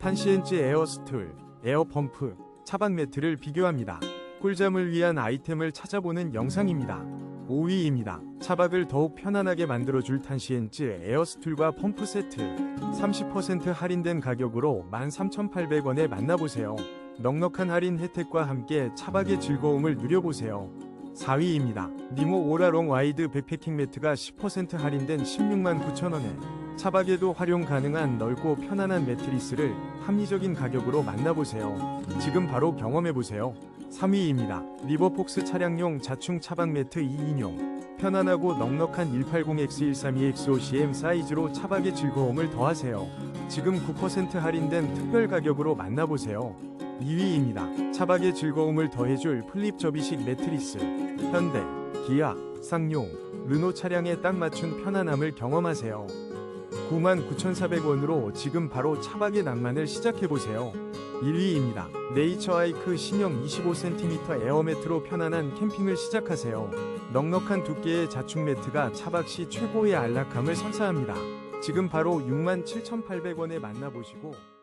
탄시엔지 에어 스툴, 에어 펌프, 차박 매트를 비교합니다. 꿀잠을 위한 아이템을 찾아보는 영상입니다. 5위입니다. 차박을 더욱 편안하게 만들어줄 탄시엔지 에어 스툴과 펌프 세트 30% 할인된 가격으로 13,800원에 만나보세요. 넉넉한 할인 혜택과 함께 차박의 즐거움을 누려보세요. 4위입니다. 니모 오라롱 와이드 백패킹 매트가 10% 할인된 16만 9천원에 차박에도 활용 가능한 넓고 편안한 매트리스를 합리적인 가격으로 만나보세요. 지금 바로 경험해보세요. 3위입니다. 리버폭스 차량용 자충 차박 매트 2인용 편안하고 넉넉한 180X132XOCM 사이즈로 차박의 즐거움을 더하세요. 지금 9% 할인된 특별 가격으로 만나보세요. 2위입니다. 차박의 즐거움을 더해줄 플립 접이식 매트리스 현대, 기아, 쌍용, 르노 차량에 딱 맞춘 편안함을 경험하세요. 99,400원으로 지금 바로 차박의 낭만을 시작해보세요. 1위입니다. 네이처아이크 신형 25cm 에어매트로 편안한 캠핑을 시작하세요. 넉넉한 두께의 자충 매트가 차박 시 최고의 안락함을 선사합니다. 지금 바로 67,800원에 만나보시고